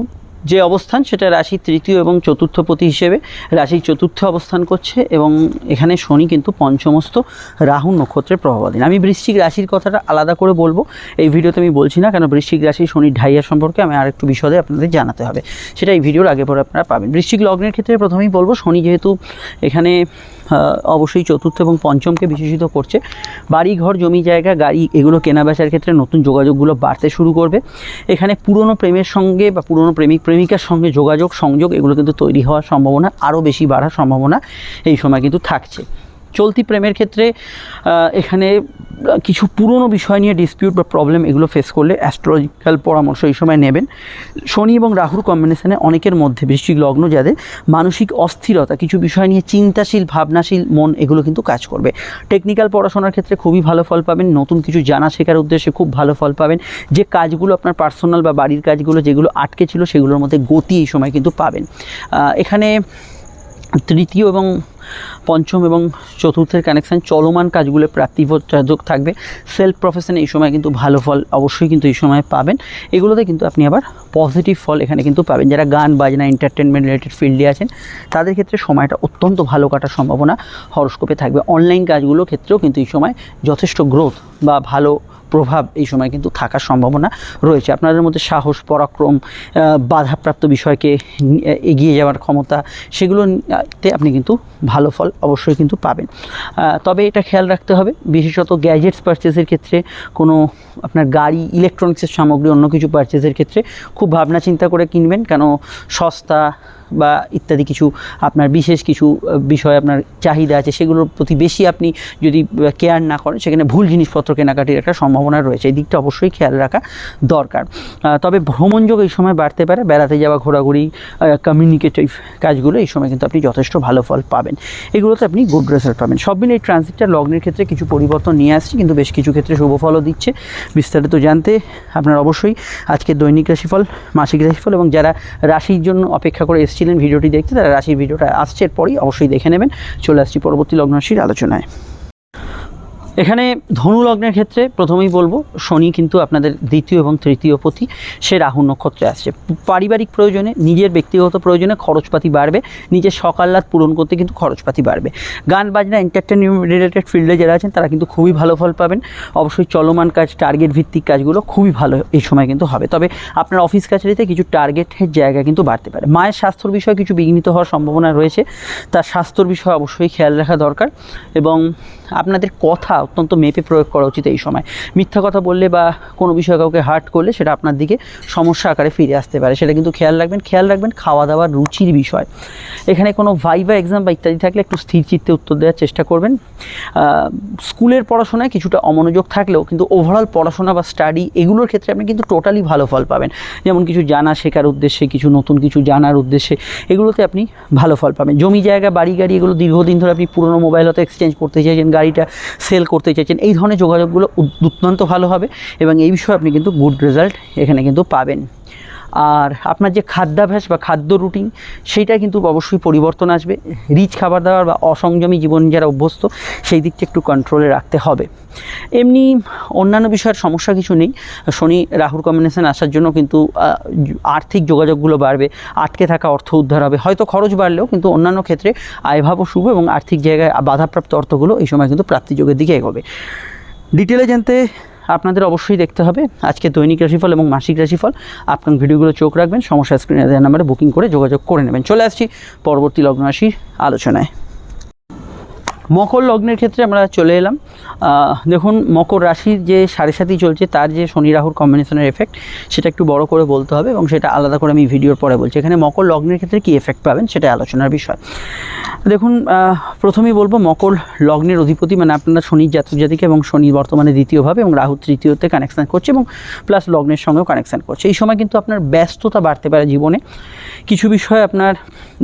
যে অবস্থান, সেটা রাশির তৃতীয় এবং চতুর্থ পতি হিসেবে রাশির চতুর্থ অবস্থান করছে এবং এখানে শনি কিন্তু পঞ্চমস্ত রাহু নক্ষত্রের প্রভাবাধীন। আমি বৃশ্চিক রাশির কথাটা আলাদা করে বলব। এই ভিডিওতে আমি বলছি না কেন বৃশ্চিক রাশি শনির ঢাইয়া সম্পর্কে আমি আর একটু বিশদে আপনাদের জানাতে হবে। সেটা এই ভিডিওর আগে পরে আপনারা পাবেন। বৃশ্চিক লগ্নের ক্ষেত্রে প্রথমেই বলব, শনি যেহেতু এখানে অবশ্যই চতুর্থ এবং পঞ্চমকে বিশেষিত করছে। বাড়ি ঘর জমি জায়গা, গাড়ি, এগুলো কেনা বেচার ক্ষেত্রে নতুন যোগাযোগগুলো বাড়তে শুরু করবে। এখানে পুরনো প্রেমের সঙ্গে বা পুরনো প্রেমিক, প্রেমিকার সঙ্গে যোগাযোগ, সংযোগ, এগুলো কিন্তু তৈরি হওয়ার সম্ভাবনা আরও বেশি বাড়ার সম্ভাবনা এই সময় কিন্তু থাকছে। চলতি প্রেমের ক্ষেত্রে এখানে কিছু পুরনো বিষয় নিয়ে ডিসপিউট বা প্রবলেম এগুলো ফেস করলে অ্যাস্ট্রোলজিক্যাল পরামর্শ এই সময় নেবেন। শনি এবং রাহুর কম্বিনেশনে অনেকের মধ্যে, বৃশ্চিক লগ্ন যাদের মানসিক অস্থিরতা, কিছু বিষয় নিয়ে চিন্তাশীল, ভাবনাশীল মন, এগুলো কিন্তু কাজ করবে। টেকনিক্যাল পড়াশোনার ক্ষেত্রে খুবই ভালো ফল পাবেন, নতুন কিছু জানা শেখার উদ্দেশ্যে খুব ভালো ফল পাবেন। যে কাজগুলো আপনার পার্সোনাল বা বাড়ির কাজগুলো যেগুলো আটকে ছিল, সেগুলোর মধ্যে গতি এই সময় কিন্তু পাবেন। এখানে তৃতীয় এবং পঞ্চম এবং চতুর্থের কানেকশান চলমান কাজগুলো প্রাপ্তিযোগ থাকবে। সেলফ প্রফেশনে এই সময় কিন্তু ভালো ফল অবশ্যই কিন্তু এই সময় পাবেন। এগুলোতে কিন্তু আপনি আবার পজিটিভ ফল এখানে কিন্তু পাবেন। যারা গান, বাজনা এন্টারটেনমেন্ট রিলেটেড ফিল্ডে আছেন, তাদের ক্ষেত্রে সময়টা অত্যন্ত ভালো কাটার সম্ভাবনা হরস্কোপে থাকবে। অনলাইন কাজগুলোর ক্ষেত্রেও কিন্তু এই সময় যথেষ্ট গ্রোথ বা ভালো প্রভাব এই সময় কিন্তু থাকার সম্ভাবনা রয়েছে। আপনাদের মধ্যে সাহস, পরাক্রম বাধাপ্রাপ্ত বিষয়কে এগিয়ে যাওয়ার ক্ষমতা, সেগুলোতে আপনি কিন্তু ভালো ফল অবশ্যই কিন্তু পাবেন। তবে এটা খেয়াল রাখতে হবে, বিশেষত গ্যাজেটস পারচেসের ক্ষেত্রে কোনো আপনার গাড়ি ইলেকট্রনিক্সের সামগ্রী, অন্য কিছু পারচেসের ক্ষেত্রে খুব ভাবনা চিন্তা করে কিনবেন। কেন সস্তা বা ইত্যাদি কিছু আপনার বিশেষ কিছু বিষয় আপনার চাহিদা আছে, সেগুলোর প্রতি বেশি আপনি যদি কেয়ার না করেন, সেখানে ভুল জিনিসপত্র কেনাকাটির একটা সম্ভাবনা রয়েছে। এই দিকটা অবশ্যই খেয়াল রাখা দরকার। তবে ভ্রমণযোগ এই সময় বাড়তে পারে, বেড়াতে যাওয়া, ঘোরাঘুরি কমিউনিকেটিভ কাজগুলো এই সময় কিন্তু আপনি যথেষ্ট ভালো ফল পাবেন। এগুলোতে আপনি গুড রেজাল্ট পাবেন। সব মিলে এই ট্রানজিটটা লগ্নের ক্ষেত্রে কিছু পরিবর্তন নিয়ে আসছে, কিন্তু বেশ কিছু ক্ষেত্রে শুভ ফলও দিচ্ছে। বিস্তারিত জানতে আপনার অবশ্যই আজকে দৈনিক রাশিফল, মাসিক রাশিফল এবং যারা রাশির জন্য অপেক্ষা করে এসেছিলেন ভিডিওটি দেখতে, তারা রাশির ভিডিওটা আসছে, এরপরই অবশ্যই দেখে নেবেন। চলে আসছি পরবর্তী লগ্ন রাশির আলোচনায়। এখানে ধনু লগ্নের ক্ষেত্রে প্রথমেই বলব, শনি কিন্তু আপনাদের দ্বিতীয় এবং তৃতীয় পতি, সে রাহু নক্ষত্রে আসছে। পারিবারিক প্রয়োজনে, নিজের ব্যক্তিগত প্রয়োজনে খরচপাতি বাড়বে, নিজের সকাল্লাদ পূরণ করতে কিন্তু খরচপাতি বাড়বে। গান, বাজনা এন্টারটেনমেন্ট রিলেটেড ফিল্ডে যারা আছেন, তারা কিন্তু খুবই ভালো ফল পাবেন। অবশ্যই চলমান কাজ টার্গেট ভিত্তিক কাজগুলো খুবই ভালো এই সময় কিন্তু হবে। তবে আপনার অফিস কাছারিতে কিছু টার্গেটের জায়গা কিন্তু বাড়তে পারে। মায়ের স্বাস্থ্যর বিষয়ে কিছু বিঘ্নিত হওয়ার সম্ভাবনা রয়েছে। তার স্বাস্থ্যর বিষয়ে অবশ্যই খেয়াল রাখা দরকার এবং আপনাদের কথা অত্যন্ত মেপে প্রয়োগ করা উচিত এই সময়। মিথ্যা কথা বললে বা কোনো বিষয়ে কাউকে হার্ট করলে সেটা আপনার দিকে সমস্যা আকারে ফিরে আসতে পারে। সেটা কিন্তু খেয়াল রাখবেন খেয়াল রাখবেন খাওয়া দাওয়ার রুচির বিষয়। এখানে কোনো ভাইভা এক্সাম বা ইত্যাদি থাকলে একটু স্থির চিত্তে উত্তর দেওয়ার চেষ্টা করবেন। স্কুলের পড়াশোনায় কিছুটা অমনোযোগ থাকলেও কিন্তু ওভারঅল পড়াশোনা বা স্টাডি এগুলোর ক্ষেত্রে আপনি কিন্তু টোটালি ভালো ফল পাবেন। যেমন কিছু জানা শেখার উদ্দেশ্যে, কিছু নতুন কিছু জানার উদ্দেশ্যে, এগুলোতে আপনি ভালো ফল পাবেন। জমি জায়গা বাড়ি গাড়ি এগুলো দীর্ঘদিন ধরে আপনি পুরনো মোবাইল হয়তো এক্সচেঞ্জ করতে চাইছেন, গাড়িটা সেল করতে চাইছেন, এই ধরনের যোগাযোগগুলো অত্যন্ত ভালো হবে এবং এই বিষয়ে আপনি কিন্তু গুড রেজাল্ট এখানে কিন্তু পাবেন। আর আপনার যে খাদ্যাভ্যাস বা খাদ্য রুটিন সেইটা কিন্তু অবশ্যই পরিবর্তন আসবে। রিচ খাবার দাবার বা অসংযমী জীবন যারা অভ্যস্ত, সেই দিকটা একটু কন্ট্রোলে রাখতে হবে। এমনি অন্যান্য বিষয়ের সমস্যা কিছু নেই। শনি, রাহুর কম্বিনেশন আসার জন্য কিন্তু আর্থিক যোগাযোগগুলো বাড়বে, আটকে থাকা অর্থ উদ্ধার হবে। হয়তো খরচ বাড়লেও কিন্তু অন্যান্য ক্ষেত্রে আয়ভাবও শুভ এবং আর্থিক জায়গায় বাধাপ্রাপ্ত অর্থগুলো এই সময় কিন্তু প্রাপ্তিযোগের দিকে এগোবে। ডিটেলে জানতে আপনাদের অবশ্যই দেখতে হবে। আজকে দৈনিক রাশিফল এবং মাসিক রাশিফল। আপনার ভিডিওগুলো চোখ রাখবেন, সমস্যা স্ক্রিনে দেওয়ার নাম্বারে বুকিং করে যোগাযোগ করে নেবেন। চলে আসছি পরবর্তী লগ্ন রাশির আলোচনায়। মকর লগ্নের ক্ষেত্রে আমরা চলে এলাম। দেখুন, মকর রাশির যে সাড়ে সাথী চলছে, তার যে শনি রাহুর কম্বিনেশনের এফেক্ট সেটা একটু বড় করে বলতে হবে এবং সেটা আলাদা করে আমি ভিডিওর পরে বলছি। এখানে মকর লগ্নের ক্ষেত্রে কী এফেক্ট পাবেন সেটা আলোচনার বিষয়। দেখুন প্রথমেই বলব, মকর লগ্নের অধিপতি মানে আপনারা শনির জাতক জাতিকে এবং শনি বর্তমানে দ্বিতীয়ভাবে এবং রাহু তৃতীয়তে কানেকশান করছে এবং প্লাস লগ্নের সঙ্গেও কানেকশান করছে। এই সময় কিন্তু আপনার ব্যস্ততা বাড়তে পারে জীবনে। কিছু বিষয়ে আপনার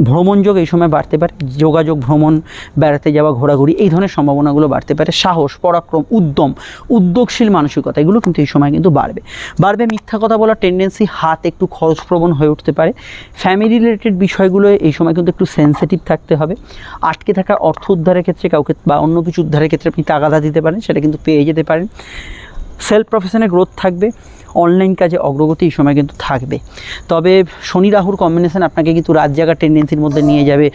ভ্রমণযোগ এই সময় বাড়তে পারে। যোগাযোগ, ভ্রমণ, বেড়াতে যাওয়া, ঘোরাঘুরি এই ধরনের সম্ভাবনাগুলো বাড়তে পারে। সাহস, পরাক্রম, উদ্যম, উদ্যোগশীল মানসিকতা এগুলো কিন্তু এই সময় কিন্তু বাড়বে। বাড়বে মিথ্যা কথা বলার টেন্ডেন্সি হাত একটু খরচপ্রবণ হয়ে উঠতে পারে। ফ্যামিলি রিলেটেড বিষয়গুলো এই সময় কিন্তু একটু সেন্সিটিভ থাকতে হবে। আটকে থাকা অর্থ উদ্ধারের ক্ষেত্রে কাউকে বা অন্য কিছু উদ্ধারের ক্ষেত্রে আপনি তাগাদা দিতে পারেন, সেটা কিন্তু পেয়ে যেতে পারেন। সেলফ প্রফেশনে গ্রোথ থাকবে। অনলাইন কাজে অগ্রগতি এই সময় কিন্তু থাকবে। তবে শনি রাহুর কম্বিনেশন আপনাকে কিন্তু রাত জাগার টেন্ডেন্সির মধ্যে নিয়ে যাবে।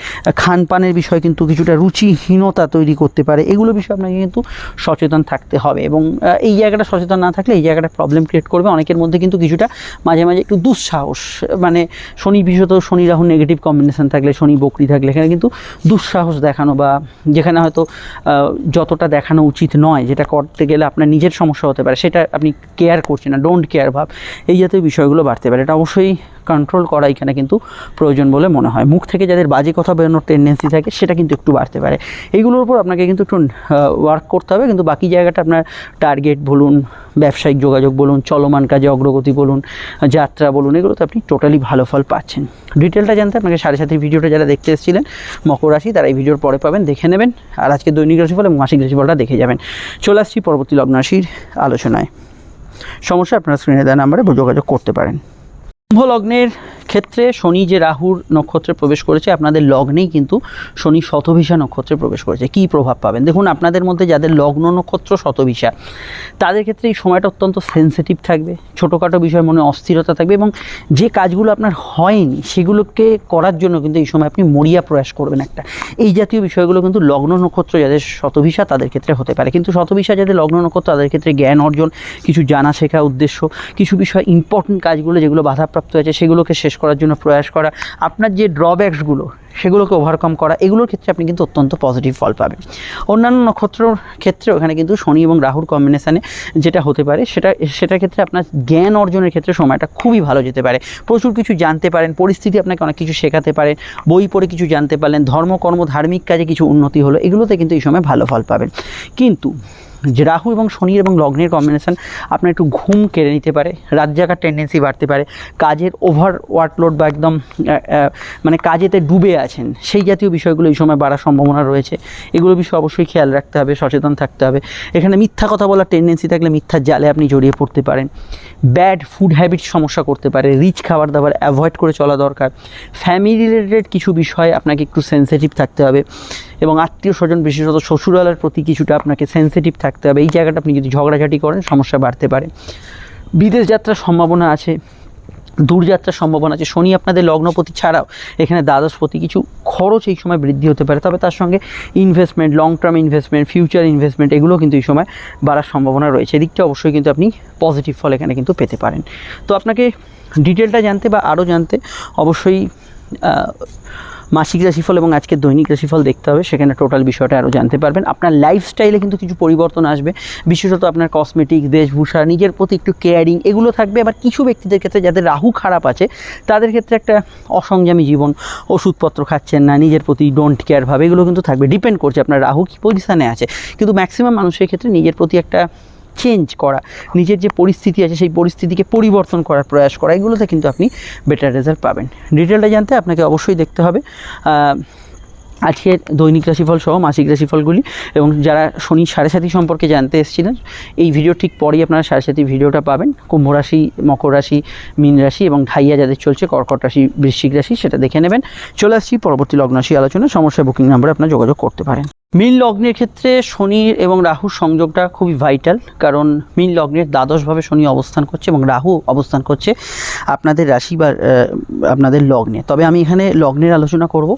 খানপানের বিষয় কিন্তু কিছুটা রুচিহীনতা তৈরি করতে পারে। এগুলো বিষয়ে আপনাকে কিন্তু সচেতন থাকতে হবে এবং এই জায়গাটা সচেতন না থাকলে এই জায়গাটা প্রবলেম ক্রিয়েট করবে। অনেকের মধ্যে কিন্তু কিছুটা মাঝে মাঝে একটু দুঃসাহস মানে শনি বিশেষত শনি রাহু নেগেটিভ কম্বিনেশন থাকলে, শনি বকরি থাকলে এখানে কিন্তু দুঃসাহস দেখানো বা যেখানে হয়তো যতটা দেখানো উচিত নয়, যেটা করতে গেলে আপনার নিজের সমস্যা হতে পারে, সেটা আপনি কেয়ার করছেন না ডোন্ট কেয়ার ভাব, এই জাতীয় বিষয়গুলো বাড়তে পারে। এটা অবশ্যই কন্ট্রোল করা এখানে কিন্তু প্রয়োজন বলে মনে হয়। মুখ থেকে যাদের বাজে কথা বেরোনোর টেন্ডেন্সি থাকে, সেটা কিন্তু একটু বাড়তে পারে। এইগুলোর উপর আপনাকে কিন্তু একটু ওয়ার্ক করতে হবে। কিন্তু বাকি জায়গাটা আপনার টার্গেট বলুন, ব্যবসায়িক যোগাযোগ বলুন, চলমান কাজে অগ্রগতি বলুন, যাত্রা বলুন, এগুলোতে আপনি টোটালি ভালো ফল পাচ্ছেন। ডিটেলটা জানতে আপনাকে সাড়ে সাথে ভিডিওটা যারা দেখতে এসেছিলেন, মকর রাশি, তারা এই ভিডিওর পরে পাবেন, দেখে নেবেন। আর আজকে দৈনিক রাশিফল এবং মাসিক রাশিফলটা দেখে যাবেন। চলে আসছি পরবর্তী লগ্ন রাশির আলোচনায়। সমস্যা আপনারা স্ক্রিনে দেওয়া নাম্বারে যোগাযোগ করতে পারেন। কুম্ভ লগ্নের ক্ষেত্রে শনি যে রাহুর নক্ষত্রে প্রবেশ করেছে, আপনাদের লগ্নেই কিন্তু শনি শতভিসা নক্ষত্রে প্রবেশ করেছে। কী প্রভাব পাবেন? দেখুন, আপনাদের মধ্যে যাদের লগ্ন নক্ষত্র শতভিসা, তাদের ক্ষেত্রে এই সময়টা অত্যন্ত সেন্সিটিভ থাকবে। ছোটোখাটো বিষয়, মনে অস্থিরতা থাকবে এবং যে কাজগুলো আপনার হয়নি, সেগুলোকে করার জন্য কিন্তু এই সময় আপনি মরিয়া প্রয়াস করবেন একটা। এই জাতীয় বিষয়গুলো কিন্তু লগ্ন নক্ষত্র যাদের শতভিসা, তাদের ক্ষেত্রে হতে পারে। কিন্তু শতভিসা যাদের লগ্ন নক্ষত্র, তাদের ক্ষেত্রে জ্ঞান অর্জন, কিছু জানা শেখা উদ্দেশ্য, কিছু বিষয় ইম্পর্টেন্ট কাজগুলো যেগুলো বাধাপ্রাপ্ত হয়েছে, সেগুলোকে শেষ করার জন্য প্রয়াস করা, আপনার যে ড্রব্যাকসগুলো সেগুলোকে ওভারকাম করা, এগুলোর ক্ষেত্রে আপনি কিন্তু অত্যন্ত পজিটিভ ফল পাবেন। অন্যান্য নক্ষত্রর ক্ষেত্রে ওখানে কিন্তু শনি এবং রাহুর কম্বিনেশানে যেটা হতে পারে, সেটা, সেটার ক্ষেত্রে আপনার জ্ঞান অর্জনের ক্ষেত্রে সময়টা খুবই ভালো যেতে পারে। প্রচুর কিছু জানতে পারেন, পরিস্থিতি আপনাকে অনেক কিছু শেখাতে পারে, বই পড়ে কিছু জানতে পারলেন, ধর্মকর্ম, ধার্মিক কাজে কিছু উন্নতি হলো, এগুলোতে কিন্তু এই সময় ভালো ফল পাবেন। কিন্তু যে রাহু এবং শনির এবং লগ্নের কম্বিনেশন আপনার একটু ঘুম কেড়ে নিতে পারে, রাত জাগার টেন্ডেন্সি বাড়তে পারে, কাজের ওভার ওয়ার্কলোড বা একদম মানে কাজেতে ডুবে আছেন, সেই জাতীয় বিষয়গুলো এই সময় বাড়ার সম্ভাবনা রয়েছে। এগুলো বিষয়ে অবশ্যই খেয়াল রাখতে হবে, সচেতন থাকতে হবে। এখানে মিথ্যা কথা বলার টেন্ডেন্সি থাকলে মিথ্যার জালে আপনি জড়িয়ে পড়তে পারেন। ব্যাড ফুড হ্যাবিট সমস্যা করতে পারে রিচ খাবার দাবার অ্যাভয়েড করে চলা দরকার। ফ্যামিলি রিলেটেড কিছু বিষয়ে আপনাকে একটু সেন্সিটিভ থাকতে হবে। এবং আত্মীয় স্বজন, বিশেষত শ্বশুরালার প্রতি কিছুটা আপনাকে সেন্সিটিভ থাকতে হবে। এই জায়গাটা আপনি যদি ঝগড়াঝাটি করেন, সমস্যা বাড়তে পারে। বিদেশ যাত্রার সম্ভাবনা আছে দূরযাত্রার সম্ভাবনা আছে। শনি আপনাদের লগ্নপতি ছাড়াও এখানে দ্বাদশপতি কিছু খরচ এই সময় বৃদ্ধি হতে পারে। তবে তার সঙ্গে investment long term investment future investment এগুলো কিন্তু এই সময় বাড়ার সম্ভাবনা রয়েছে। এদিকটা অবশ্যই কিন্তু আপনি পজিটিভ ফল এখানে কিন্তু পেতে পারেন। তো আপনাকে ডিটেলটা জানতে বা আরও জানতে অবশ্যই মাসিক রাশিফল এবং আজকে দৈনিক রাশিফল দেখতে হবে, সেখানে টোটাল বিষয়টা আরও জানতে পারবেন। আপনার লাইফস্টাইলে কিন্তু কিছু পরিবর্তন আসবে, বিশেষত আপনার কসমেটিক বেশভূষা নিজের প্রতি একটু কেয়ারিং এগুলো থাকবে। আবার কিছু ব্যক্তিদের ক্ষেত্রে যাদের রাহু খারাপ আছে, তাদের ক্ষেত্রে একটা অসংযমী জীবন, ওষুধপত্র খাচ্ছেন না, নিজের প্রতি ডোন্ট কেয়ার ভাবে, এগুলো কিন্তু থাকবে। ডিপেন্ড করছে আপনার রাহু কী পজিশানে আছে। কিন্তু ম্যাক্সিমাম মানুষের ক্ষেত্রে নিজের প্রতি একটা চেঞ্জ করা নিজের যে পরিস্থিতি আছে সেই পরিস্থিতিকে পরিবর্তন করার প্রয়াস করা এগুলোতে কিন্তু আপনি বেটার রেজাল্ট পাবেন। ডিটেলটা জানতে আপনাকে অবশ্যই দেখতে হবে। আহ, আজকের দৈনিক রাশিফল সহ মাসিক রাশিফলগুলি এবং যারা শনি সাড়ে সাথী সম্পর্কে জানতে এসেছিলেন এই ভিডিও ঠিক পরেই আপনারা সাড়ে সাথী ভিডিওটা পাবেন। কুম্ভ রাশি মকর রাশি মীন রাশি এবং ঢাইয়া যাদের চলছে কর্কট রাশি বৃশ্চিক রাশি সেটা দেখে নেবেন। চলে আসছি পরবর্তী লগ্ন রাশি আলোচনা সমস্যা বুকিং নাম্বারে আপনারা যোগাযোগ করতে পারেন। মীন লগ্নের ক্ষেত্রে শনি এবং রাহুর সংযোগটা খুবই ভাইটাল কারণ মীন লগ্নের দ্বাদশভাবে শনি অবস্থান করছে এবং রাহু অবস্থান করছে আপনাদের রাশি বা আপনাদের লগ্নে। তবে আমি এখানে লগ্নের আলোচনা করব।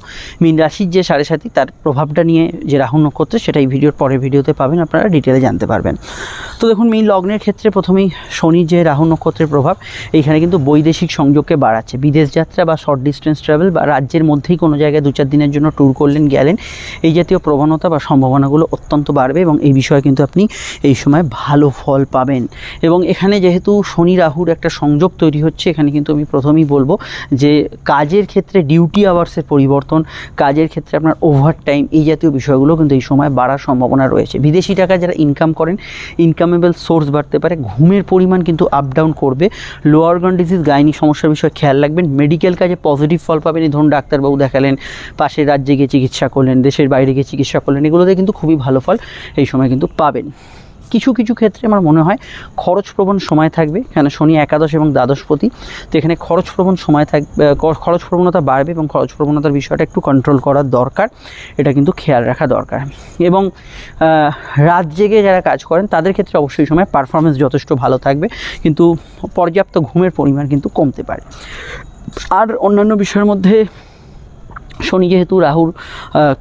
মীন রাশির যে সাড়ে সাথী তার প্রভাবটা নিয়ে যে রাহু নক্ষত্র, সেটা এই ভিডিওর পরের ভিডিওতে পাবেন, আপনারা ডিটেলে জানতে পারবেন। তো দেখুন, মীন লগ্নের ক্ষেত্রে প্রথমেই শনির যে রাহু নক্ষত্রের প্রভাব এইখানে কিন্তু বৈদেশিক সংযোগকে বাড়াচ্ছে। বিদেশ যাত্রা বা শর্ট ডিস্টেন্স ট্রাভেল বা রাজ্যের মধ্যেই কোনো জায়গায় দু চার দিনের জন্য ট্যুর করলেন, গেলেন, এই জাতীয় প্রবণতা বা সম্ভাবনাগুলো অত্যন্ত বাড়বে এবং এই বিষয়ে কিন্তু আপনি এই সময় ভালো ফল পাবেন। এবং এখানে যেহেতু শনি রাহুর একটা সংযোগ তৈরি হচ্ছে, এখানে কিন্তু আমি প্রথমেই বলব যে কাজের ক্ষেত্রে ডিউটি আওয়ার্সের পরিবর্তন, কাজের ক্ষেত্রে আপনার ওভার টাইম এই জাতীয় বিষয়গুলো কিন্তু এই সময় বাড়ার সম্ভাবনা রয়েছে। বিদেশি টাকা যারা ইনকাম করেন ইনকামেবল সোর্স বাড়তে পারে, ঘুমের পরিমাণ কিন্তু আপ ডাউন করবে লোয়ার অর্গান ডিজিজ গাইনি সমস্যার বিষয়ে খেয়াল রাখবেন মেডিকেল কাজে পজিটিভ ফল পাবেন। এই ধরুন ডাক্তারবাবু দেখালেন, পাশের রাজ্যে গিয়ে চিকিৎসা করলেন, দেশের বাইরে গিয়ে চিকিৎসা করলেন, এগুলোতে কিন্তু খুবই ভালো ফল এই সময় কিন্তু পাবেন। কিছু কিছু ক্ষেত্রে আমার মনে হয় খরচপ্রবণ সময় থাকবে কেন শনি একাদশ এবং দ্বাদশপতি তো এখানে খরচপ্রবণ সময় থাকবে ক- খরচ প্রবণতা বাড়বে এবং খরচ প্রবণতার বিষয়টা একটু কন্ট্রোল করার দরকার, এটা কিন্তু খেয়াল রাখা দরকার। এবং রাত জেগে যারা কাজ করেন, তাদের ক্ষেত্রে অবশ্যই সময় পারফরমেন্স যথেষ্ট ভালো থাকবে, কিন্তু পর্যাপ্ত ঘুমের পরিমাণ কিন্তু কমতে পারে। আর অন্যান্য বিষয়ের মধ্যে শনি যেহেতু রাহুর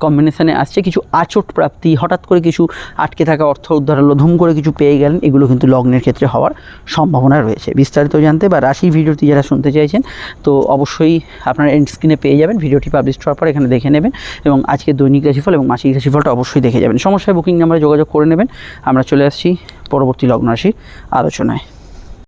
কম্বিনেশানে আসছে, কিছু আচট প্রাপ্তি, হঠাৎ করে কিছু আটকে থাকা অর্থ উদ্ধার হলো, ধুম করে কিছু পেয়ে গেলেন, এগুলো কিন্তু লগ্নের ক্ষেত্রে হওয়ার সম্ভাবনা রয়েছে। বিস্তারিত জানতে বা রাশি ভিডিওটি যারা শুনতে চাইছেন, তো অবশ্যই আপনারা এন্ড স্ক্রিনে পেয়ে যাবেন, ভিডিওটি পাবলিশ হওয়ার পর এখানে দেখে নেবেন এবং আজকে দৈনিক রাশিফল এবং মাসিক রাশিফলটা অবশ্যই দেখে যাবেন। সমস্যায় বুকিং নাম্বারে যোগাযোগ করে নেবেন। আমরা চলে আসছি পরবর্তী লগ্ন রাশির আলোচনায়।